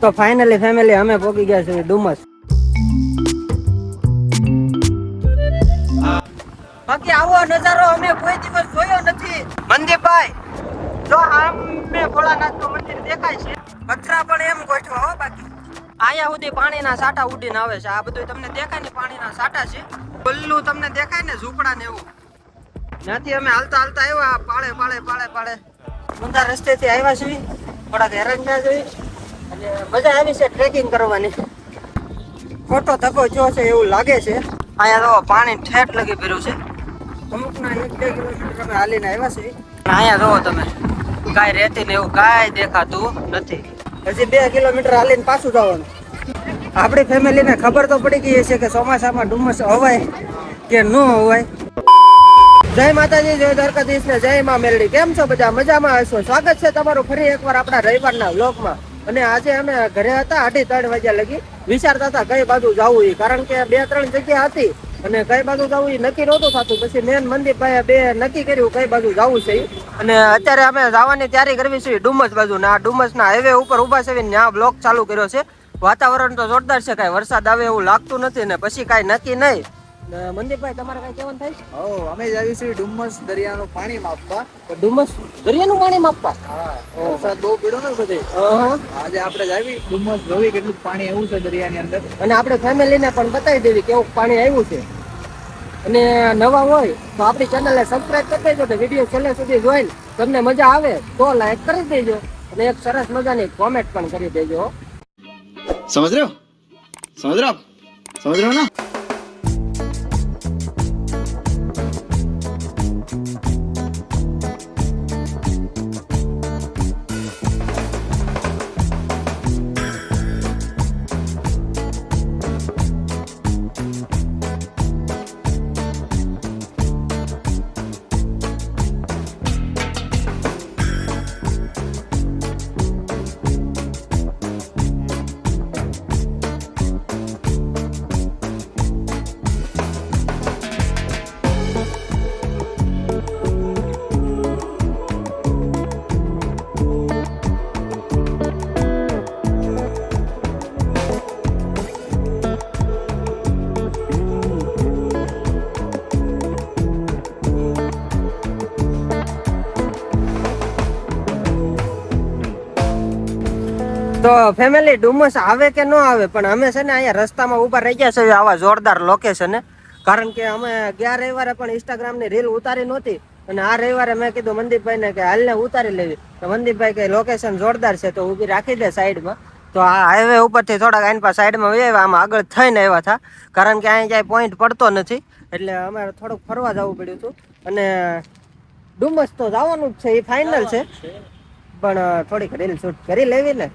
તો finally family અમે પહોંચી ગયા છીએ ડુમસ. બાકી આવો નજારો અમે કોઈ દિવસ જોયો નથી. મંદીપભાઈ જો આમે ભોળાનાથનું મંદિર દેખાય છે. પથરા પણ એમ ગોઠવા હો બાકી. અહીંયા સુધી પાણીના સાટા ઉડીને આવે છે. આ બધું તમને દેખાય ને પાણીના સાટા છે. પલ્લું તમને દેખાય ને ઝૂંપડા ને એવું. ત્યાંથી અમે હાલતા હાલતા આવ્યા, પાળે પાળે પાળે પાળે. ઊંધા રસ્તેથી આવ્યા છીએ. થોડાક હેરાન થયા છીએ. મજા આવી છે ટ્રેકિંગ કરવાની. ખોટો ધક્કો જો છે એવું લાગે છે. અહીંયા તો પાણી ઠેઠ લગી ભર્યું છે. અમુકના એક બે કિલોમીટર અમે હાલીને આવ્યા છીએ. અહીંયા જોવો તમે કાંઈ રહેતી ને એવું કાંઈ દેખાતું નથી. હજી બે કિલોમીટર હાલીને પાછું જવાનું. આપણી ફેમિલીને ખબર તો પડી ગઈ છે કે ચોમાસામાં ડુમસ હવાય કે ન હવાય. જય માતાજી, જય દ્વારકાધીશ ને જય માં મેલડી કેમ છો બધા? મજામાં હશો? સ્વાગત છે તમારું ફરી એકવાર આપણા રવિવારના વ્લોગમાં અને આજે અમે ઘરે હતા અઢી ત્રણ વાગ્યા લગી. વિચારતા હતા કઈ બાજુ જવું એ કારણ કે બે ત્રણ જગ્યા હતી અને કઈ બાજુ જવું એ નક્કી નહોતું થતું. પછી મેન મંદિર ભાઈ બે નક્કી કર્યું કઈ બાજુ જવું છે અને અત્યારે અમે જવાની તૈયારી કરવી છે ડુમસ બાજુ ને આ ડુમસના હાઈવે ઉપર ઊભા છે આ બ્લોક ચાલુ કર્યો છે. વાતાવરણ તો જોરદાર છે, કાંઈ વરસાદ આવે એવું લાગતું નથી ને પછી કાંઈ નક્કી નહીં. ને મંદિરભાઈ તમારે કઈ કહેવાનું થાય છે? હો અમે જ આવી છીએ ડુમ્મસ દરિયાનું પાણી માપવા. તો ડુમસ દરિયાનું પાણી માપવા? વરસાદ બહુ પીડ્યો ને બધે. આજે આપણે જ આવી. ડુમ્મસ જોવી કેટલું પાણી એવું છે દરિયાની અંદર. અને આપણે ફેમિલીને પણ બતાવી દેવી કેવું પાણી આવ્યું છે. અને નવા હોય તો આપણી ચેનલને સબસ્ક્રાઇબ કરી દેજો તો વીડિયો છેલ્લે સુધી જોઈને તમને મજા આવે તો લાઈક કરી દેજો અને એક સરસ મજાની કોમેન્ટ પણ કરી દેજો. સમજ રહ્યો? સમજ રહ્યો સમજ રહ્યો ના? તો ફેમિલી ડુમસ આવે કે ન આવે પણ અમે છે ને અહીંયા રસ્તામાં ઊભા રહી ગયા છે આવા જોરદાર લોકેશને કારણ કે અમે ગયા રવિવારે પણ ઇન્સ્ટાગ્રામની રીલ ઉતારી નહોતી. અને આ રવિવારે મેં કીધું મનદીપભાઈને કે હાલને ઉતારી લેવી. તો મનદીપભાઈ કે લોકેશન જોરદાર છે તો ઊભી રાખી દે સાઈડમાં તો આ હાઈવે ઉપરથી થોડાક આઈન પાસે સાઈડમાં આવ્યા. આમાં આગળ થઈને આવ્યા હતા. કારણ કે અહીંયા ક્યાંય પોઈન્ટ પડતો નથી. એટલે અમારે થોડુંક ફરવા જવું પડ્યું હતું. અને ડુમસ તો જવાનું જ છે એ ફાઇનલ છે. પણ થોડીક રીલ શૂટ કરી લેવી ને.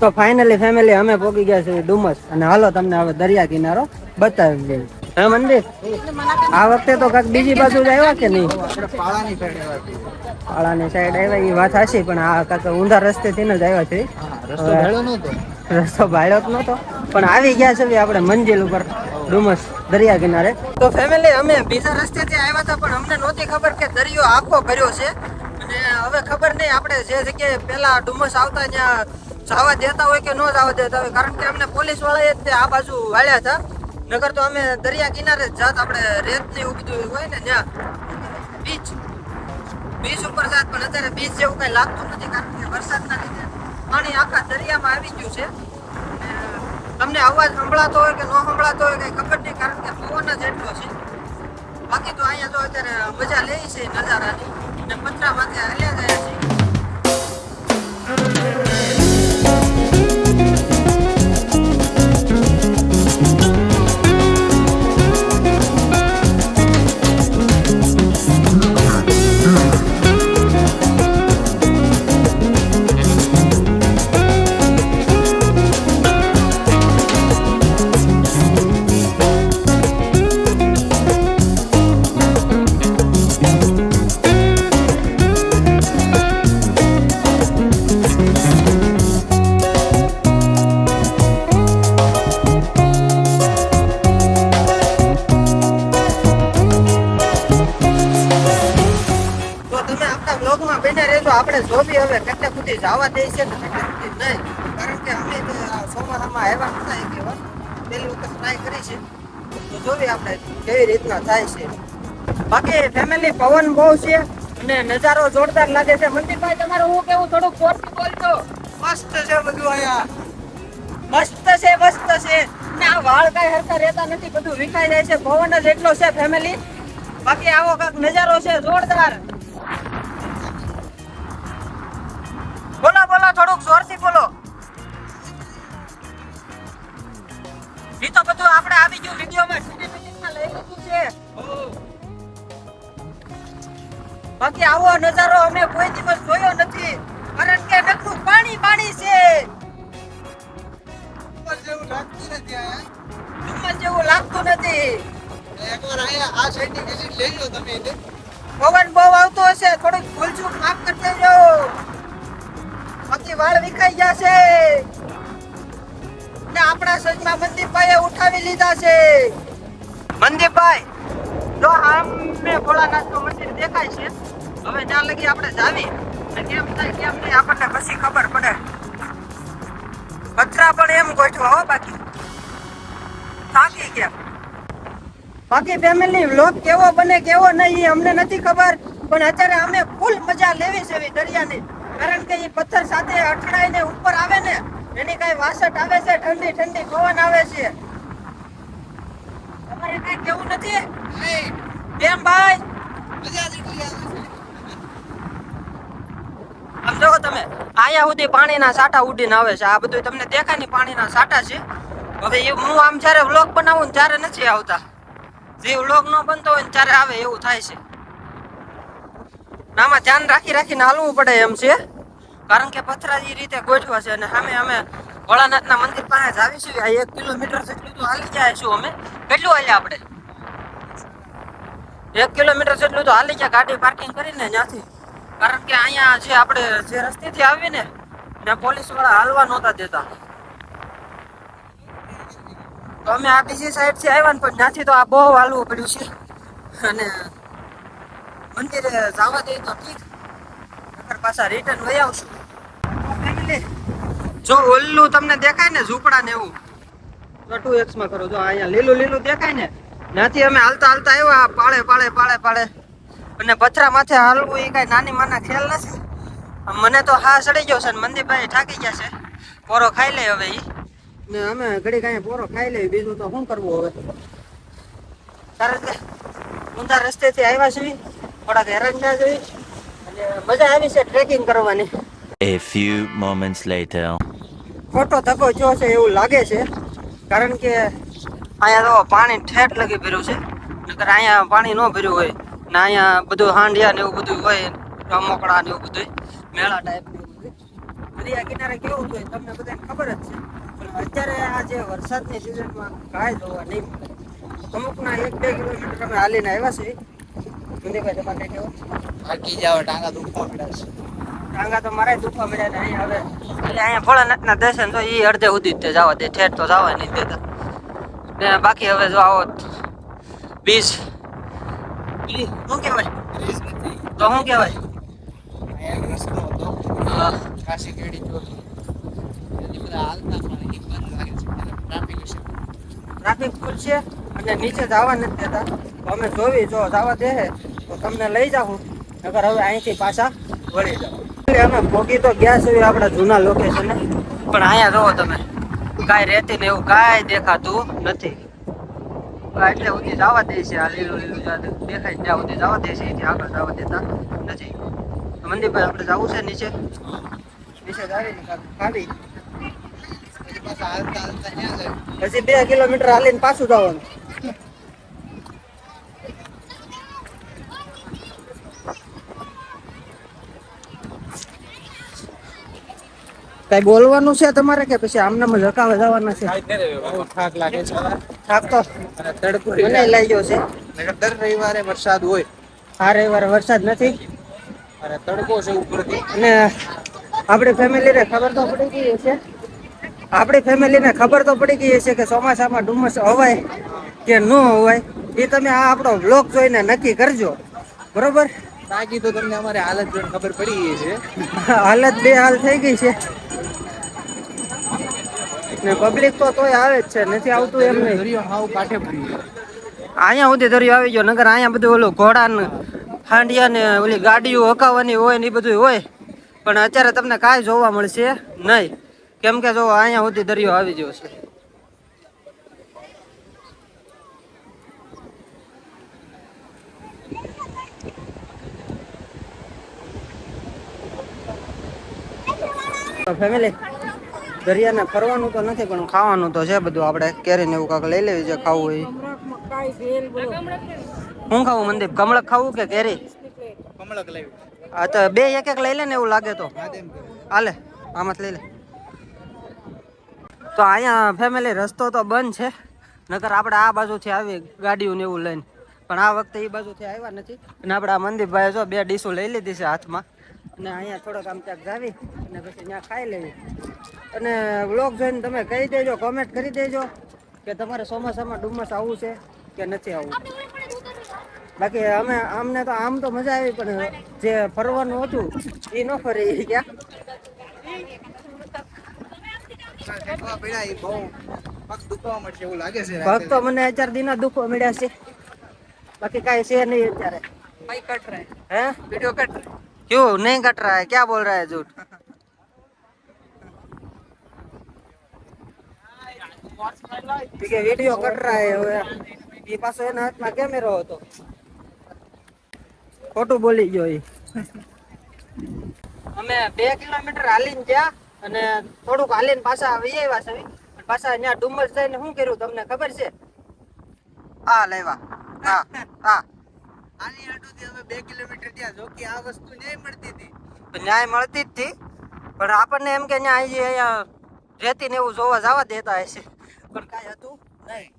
તો ફાઇનલી ફેમિલી અમે પોકી ગયા છીએ ડુમસ. અને હાલો તમને હવે દરિયા કિનારો બતાવી દઈએ. હે મંદિર? આ વખતે તો કાંઈક બીજી બાજુ જ આવ્યા કે નહીં? પાળાની સાઈડ આવ્યા પાળાની સાઈડ આવ્યા એ વાત હાચી પણ આ કાંઈક ઊંધા રસ્તેથી જ આવ્યા છે રસ્તો રસ્તો ભાડ્યો જ નહોતો. પણ આવી ગયા છે આપણે મંજિલ ઉપર ડુમસ દરિયા કિનારે. તો ફેમિલી અમે બીજા રસ્તેથી આવ્યા હતા પણ અમને નહોતી ખબર કે દરિયો આખો ભર્યો છે. અને હવે ખબર નહીં આપણે જે જગ્યાએ પેલા ડુમસ આવતા ત્યાં જવા દેતા હોય કે ન જવા દેતા હોય, કારણ કે અમને પોલીસ વાળાએ જ આ બાજુ વાળ્યા હતા. નગર તો અમે દરિયા કિનારે જ જાત આપણે રેતની ઉગતી હોય ને ત્યાં. બીચ. બીચ ઉપર જાત, પણ અત્યારે બીચ જેવું કઈ લાગતું નથી, કારણ કે વરસાદના લીધે પાણી આખા દરિયામાં આવી ગયું છે. તમને અવાજ સંભળાતો હોય કે ન સંભળાતો હોય કઈ ખબર નહીં, કારણ કે પવન જ એટલો છે. બાકી તો અહીંયા તો અત્યારે મજા લે છે નજારાની. અને પતરામાંથી હલ્યા ગયા છે. જોવી હવે કેટલે સુધી જવા દે છે ને સુધી નહીં. કારણ કે અમે તો ચોમાસામાં આવ્યા નતા એક વાર પહેલી વખત ટ્રાય કરી છે. તો જોવી આપણે કેવી રીતના થાય છે. બાકી ફેમિલી પવન બહુ છે અને નજારો જોરદાર લાગે છે. મંદિરભાઈ, તમારું હું કેવું? થોડું જોરથી બોલજો. મસ્ત છે બધું અહીંયા. મસ્ત છે મસ્ત છે. ને, વાળ કઈ હરતા રહેતા નથી. બધું વિખાઈ જાય છે. પવન જ એટલો છે ફેમિલી બાકી આવો કાંઈક નજારો છે, જોરદાર. બોલો બોલો થોડુંક જોરથી બોલો. એ તો બધું આપણે આવી ગયું વિડીયોમાં. સિનેમેટિકમાં લઈ લીધું છે. બાકી આવો નજારો અમે કોઈ દિવસ જોયો નથી. કારણ કે નકરું પાણી પાણી છે. જેવું લાગતું નથી અહીંયા જેવું લાગતું નથી. એકવાર અહીંયા આ સાઈડની વિઝિટ લઈ તમે પવન બહુ આવતો હશે. થોડુંક ભૂલચૂક માફ કરી દેજો. બાકી વાળ વિખાઈ ગયા છે. ને આપણા સજમાં મનદીપભાઈએ ઉઠાવી લીધા છે. મંદીપભાઈ જો આમ મેં ભોળાનાથનું મંદિર દેખાય છે, હવે ત્યાં લગી આપણે જાવી કેમ થાય, કેમ નહીં, આપણને પછી ખબર પડે. કચરા પણ એમ ગોઠવા હો બાકી. થાકી ગયા. બાકી ફેમિલી વ્લોગ કેવો બને, કેવો નહીં અમને નથી ખબર. પણ અત્યારે અમે ફૂલ મજા લેવી છે દરિયાની. કારણ કે એ પથ્થર સાથે અથડાઈને ઉપર આવે ને એની કઈ વાસટ આવે છે ઠંડી ઠંડી પવન આવે છે. તમારે કઈ કેવું નથી? કેમ ભાઈ? આમ જો તમે આયા સુધી પાણીના સાટા ઉડીને આવે છે. આ બધું તમને દેખાય ને પાણીના સાટા છે. હવે એ હું આમ જ્યારે વ્લોગ બનાવું ને ત્યારે નથી આવતા. જે વ્લોગ ન બનતો હોય ત્યારે આવે એવું થાય છે. આમાં ધ્યાન રાખી રાખીને હાલવું પડે એમ છે. કારણ કે પથરા એ રીતે ગોઠવા છે અને સામે અમે ભોળાનાથના મંદિર પાસે જ આવીશું. એક કિલોમીટર જેટલું તો હાલી જાય છું અમે. કેટલું હાલ્યા આપણે? એક કિલોમીટર જેટલું તો હાલી ગયા ગાડી પાર્કિંગ કરીને ત્યાંથી. કારણ કે અહીંયા જે આપણે જે રસ્તેથી આવીને ને ત્યાં પોલીસવાળા હાલવા નહોતા દેતા. તો અમે આ બીજી સાઈડથી આવ્યા ને પણ ત્યાંથી તો આ બહુ હાલવું પડ્યું છે. અને મંદિરે જવા દે તો ઠીક. નકર પાછા રિટર્ન લઈ આવશું. જો ઓલું તમને દેખાય ને ઝૂંપડા ને એવું તો ટુ એક્સમાં કરો. જો અહીંયા લીલું લીલું દેખાય ને ત્યાંથી અમે હાલતા હાલતા આવ્યા પાળે પાળે પાળે પાળે. અને પથરા માથે હાલવું એ કઈ નાની માના ખ્યાલ નથી. મને તો હા સડી ગયો છે ને મંદિરભાઈ થાકી ગયા છે. પોરો ખાઈ લે હવે ઈ. ને અમે ઘડી કાંઈ પોરો ખાઈ લઈએ બીજું તો શું કરવું હવે? તારે ઊંધા રસ્તેથી આવ્યા છીએ થોડાક હેરાન થયા છીએ અને મજા આવી છે ટ્રેકિંગ કરવાની. A few moments later. ખોટો ધક્કો થયો છે એવું લાગે છે. કારણ કે અહીંયા તો પાણી ઠેઠ લગી ભર્યું છે. નકર અહીંયા પાણી ન ભર્યું હોય. ને અહીંયા બધું હાંડિયા ને એવું બધું હોય. રમકડા ને એવું બધું મેળા ટાઈપ દરિયા કિનારે કેવું હોય તમને બધાને ખબર જ છે. પણ અત્યારે આ જે વરસાદની સિઝનમાં કાંઈ જોવા નહીં અમુકના એક બે કિલોમીટર અમે હાલીને આવ્યા છીએ. મંદિરભાઈ તમારે કેવું થાકી જાવ ટાંગા દુખવા પડે છે. ટાંગા તો મારે દુખવા મળ્યા ને અહીંયા હવે એટલે અહીંયા ભોળાનાથના દર્શન તો એ અડધે સુધી જ તે જવા દે ઠેઠ તો જવા નહીં દેતા. ને બાકી હવે જો આવો બીચ ઈ શું કહેવાય? રીસ નથી. તો શું કહેવાય? અહીંયા રસ્તો હતો. હા. કાશી કેડી ચોકી તેથી બધા હાલતા પણ એ બંધ લાગે છે. ટ્રાફિક હશે ટ્રાફિક ફૂલ છે અને નીચે જવા નથી દેતા. તો અમે જોવી જો જવા દે. તો તમને લઈ જાઉં. નકર હવે અહીંથી પાછા વળી જાઉં. અમે ભોગી તો ગયા છીએ આપણા જૂના લોકેશને પણ અહીંયા જોવો તમે. કાંઈ રહેતી ને એવું કાંઈ દેખાતું નથી. એટલે સુધી જવા દે છે આ લીલું લીલું દેખાય ત્યાં સુધી જવા દે છે. એથી આગળ જવા દેતા નથી. મંદિરભાઈ આપણે જવું છે નીચે? નીચે જાવી જાય પછી બે કિલોમીટર હાલીને પાછું જવાનું. કઈ બોલવાનું છે તમારે કે પછી આમને જ હકાવે જવાના છે? થાક લાગે છે. થાક તો તડકો મને લઈ ગયો છે. દર રવિવારે વરસાદ હોય. આ રવિવારે વરસાદ નથી? અને તડકો છે ઉપરથી. અને આપણી ફેમિલીને ખબર તો પડી ગઈ છે આપણી ફેમિલીને ખબર તો પડી ગઈ છે કે ચોમાસામાં ડુમસ હવાય કે ન હવાય એ તમે આ આપણો બ્લોગ જોઈને નક્કી કરજો. બરોબર? બાકી તો તમને અમારે હાલત ખબર પડી ગઈ છે. હાલત બે હાલ થઈ ગઈ છે. ને પબ્લિક તો તોય આવે જ છે નથી આવતું એમ નહીં. હાવ કાઠે પડી અહીંયા સુધી દરિયો આવી ગયો નગર અહીંયા બધું ઓલું ઘોડા ને હાંડિયા ને ઓલી ગાડીઓ હકાવવાની હોય ને એ બધું હોય. પણ અત્યારે તમને કાંઈ જોવા મળશે નહીં. કેમ કે જો અહીંયા સુધી દરિયો આવી ગયો છે. ફેમિલી દરિયાને ફરવાનું તો નથી પણ ખાવાનું તો છે બધું. આપણે કેરીને એવું કાંક લઈ લેવી છે ખાવું હોય. હું ખાવું મનદીપ કમળક ખાવું કે કેરી? હા તો બે એક એક લઈ લે ને એવું લાગે તો. કરે. હાલે આમાં લઈ લે. તો અહીંયા ફેમિલી રસ્તો તો બંધ છે. નકર આપણે આ બાજુથી આવી ગાડીઓને એવું લઈને. પણ આ વખતે એ બાજુથી આવ્યા નથી. અને આપણે આ મનદીપભાઈ જો બે ડીશો લઈ લીધી છે હાથમાં. અને અહીંયા થોડોક આમ ત્યાં જાવી અને પછી ત્યાં ખાઈ લેવી. અને વ્લોગ જોઈને તમે કહી દેજો કોમેન્ટ કરી દેજો કે તમારે ચોમાસામાં ડુમસ આવવું છે કે નથી આવવું. બાકી અમે અમને તો આમ તો મજા આવી પણ જે ફરવાનું હતું એ ન ફરી ગયા. પગ દુખવા તો મને અત્યારે દિના દુખો મળ્યા છે. બાકી કાંઈ છે નહીં અત્યારે. હે? વીડિયો કટ क्यों नहीं कट रहा है क्या बोल रहा है झूठ ठीक है वीडियो कट रहा है હવે એ પાછો એના હાથમાં કેમેરો હતો ખોટું બોલી ગયો એ અમે બે કિલોમીટર હાલીને ગયા અને થોડુંક હાલીને પાછા આવી આવ્યા છે પણ પાછા અહીંયા ડુમસ જઈને શું કર્યું તમને ખબર છે આ લેવા હા હા આની આટોથી અમે બે કિલોમીટર ત્યાં જો આ વસ્તુ ન્યાય મળતી હતી. ન્યાય મળતી જ હતી. પણ આપણને એમ કે ન્યાય જે અહીંયા રેતી ને એવું જોવા જવા દેતા હશે. પણ કાંઈ હતું નહીં.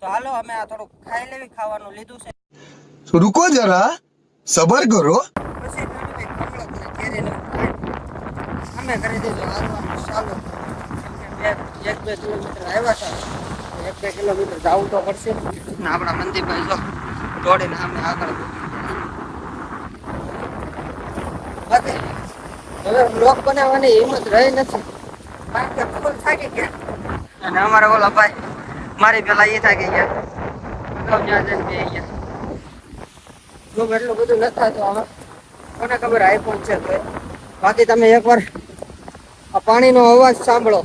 તો હાલો અમે આ થોડું ખાઈ લેવી ખાવાનું લીધું છે. રૂકો જરા સબર કરો. પછી અમે કરી દીધું. આવવાનું ચાલો. એક બે કિલોમીટર આવ્યા હતા. એક બે કિલોમીટર જવું તો પડશે. આપણા મંદિરભાઈ જો. દોડીને અમે આગળ. હવે બ્લોગ બનાવવાની હિંમત રહી નથી. થાકી ગયા. અને અમારા ઓલા ભાઈ, મારી પેલા એ થાકી ગયા. ત્યાં જઈને એટલું બધું નથી થતું આમાં કોને ખબર આઈફોન છે બાકી તમે એકવાર આ પાણીનો અવાજ સાંભળો.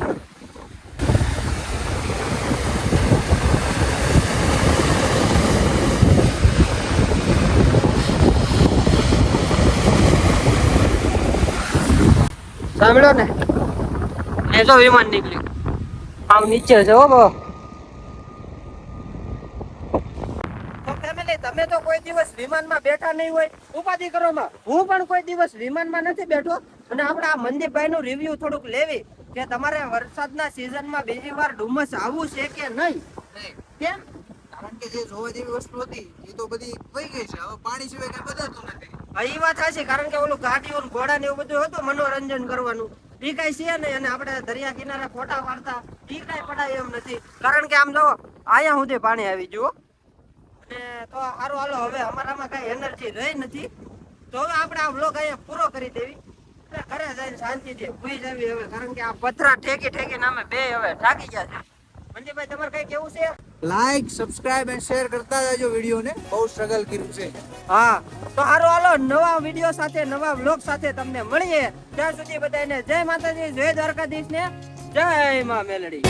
સાંભળ્યો ને? એ તો વિમાન નીકળ્યું. આમ નીચે છે હો બો ફેમિલી તમે તો કોઈ દિવસ વિમાનમાં બેઠા નહીં હોય. ઉપાધિ કરો માં હું પણ કોઈ દિવસ વિમાનમાં નથી બેઠો. અને આપણે આ મંદિરભાઈ નું રિવ્યુ થોડુંક લેવી કે તમારે વરસાદના સિઝનમાં બીજી વાર ડુમસ આવવું છે કે નહીં? નહીં. કેમ? એ પાણી મનોરંજન કરવાનું. ઈ કઈ છે નહીં અને આપણે દરિયા કિનારે ફોટા પાડતા, ઈ કઈ પડાય એમ નથી. કારણ કે આમ જો, આયા સુધી પાણી આવી જુઓ અને તો સારું હાલો, હવે અમારામાં કઈ એનર્જી રહી નથી. તો હવે આપણે આ વ્લોગ અહીંયા પૂરો કરી દેવી. ઘરે જઈને શાંતિથી ભૂઈ જવી હવે, કારણ કે આ પથરા ઠેકી ઠેકીને અમે બે હવે થાકી ગયા છે. મંજીભાઈ તમારે કઈ કેવું છે? લાઈક સબસ્ક્રાઇબ એન્ડ શેર કરતા જજો વિડીયોને. બહુ સ્ટ્રગલ કર્યું છે. હા તો હારો હાલો નવા વીડિયો સાથે નવા વ્લોગ સાથે તમને મળીએ. ત્યાં સુધી બધાને જય માતાજી જય દ્વારકાધીશ ને જય માં મેલડી.